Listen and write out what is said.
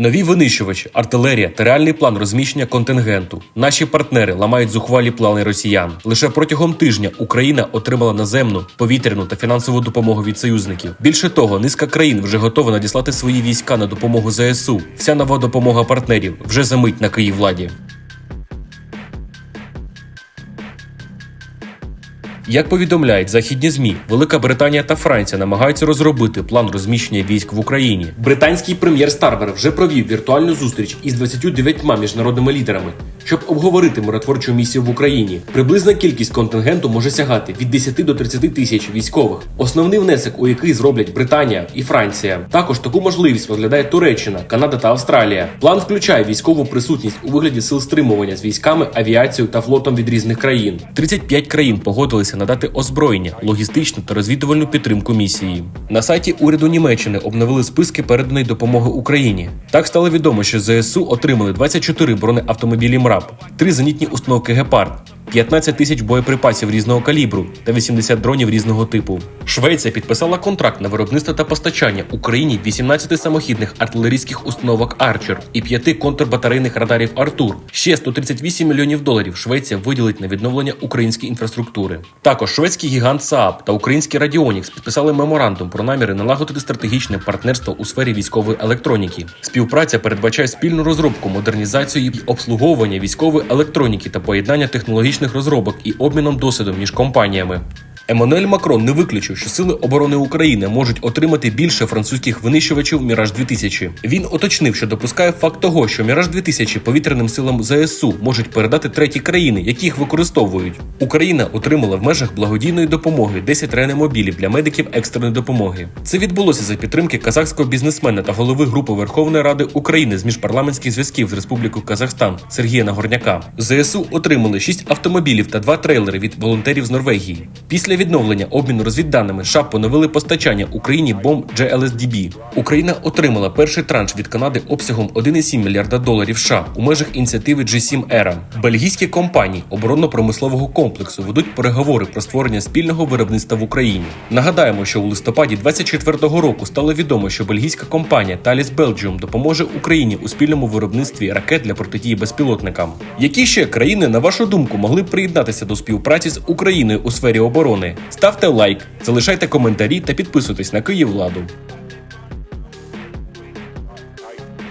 Нові винищувачі, артилерія та реальний план розміщення контингенту. Наші партнери ламають зухвалі плани росіян. Лише протягом тижня Україна отримала наземну, повітряну та фінансову допомогу від союзників. Більше того, низка країн вже готова надіслати свої війська на допомогу ЗСУ. Вся нова допомога партнерів вже за мить на Київладі. Як повідомляють західні змі, Велика Британія та Франція намагаються розробити план розміщення військ в Україні. Британський прем'єр Старбер вже провів віртуальну зустріч із 29 міжнародними лідерами, щоб обговорити миротворчу місію в Україні. Приблизна кількість контингенту може сягати від 10 до 30 тисяч військових, основний внесок у який зроблять Британія і Франція. Також таку можливість розглядає Туреччина, Канада та Австралія. План включає військову присутність у вигляді сил стримування з військами, авіацією та флотом від різних країн. 35 країн погодилися надати озброєння, логістичну та розвідувальну підтримку місії. На сайті уряду Німеччини обновили списки переданої допомоги Україні. Так стало відомо, що ЗСУ отримали 24 бронеавтомобілі МРАП, 3 зенітні установки Гепард. 15 тисяч боєприпасів різного калібру та 80 дронів різного типу. Швеція підписала контракт на виробництво та постачання Україні 18 самохідних артилерійських установок Арчер і 5 контрбатарейних радарів Артур. Ще 138 мільйонів доларів Швеція виділить на відновлення української інфраструктури. Також шведський гігант Saab та український Радіонікс підписали меморандум про наміри налагодити стратегічне партнерство у сфері військової електроніки. Співпраця передбачає спільну розробку, модернізацію і обслуговування військової електроніки та поєднання технологічних розробок і обміном досвідом між компаніями. Еммануель Макрон не виключив, що сили оборони України можуть отримати більше французьких винищувачів Міраж 2000 Він уточнив, що допускає факт того, що Міраж 2000 повітряним силам ЗСУ можуть передати треті країни, які їх використовують. Україна отримала в межах благодійної допомоги 10 реанімобілів для медиків екстреної допомоги. Це відбулося за підтримки казахського бізнесмена та голови групи Верховної Ради України з міжпарламентських зв'язків з Республікою Казахстан Сергія Нагорняка. ЗСУ отримали 6 автомобілів та 2 трейлери від волонтерів з Норвегії. Після відновлення обміну розвідданими США поновили постачання Україні бомб GLSDB. Україна отримала перший транш від Канади обсягом 1,7 мільярда доларів США у межах ініціативи G7 ERA. Бельгійські компанії оборонно-промислового комплексу ведуть переговори про створення спільного виробництва в Україні. Нагадаємо, що у листопаді 24-го року стало відомо, що бельгійська компанія Thales Belgium допоможе Україні у спільному виробництві ракет для протидії безпілотникам. Які ще країни, на вашу думку, могли приєднатися до співпраці з Україною у сфері оборони? Ставте лайк, залишайте коментарі та підписуйтесь на Київладу.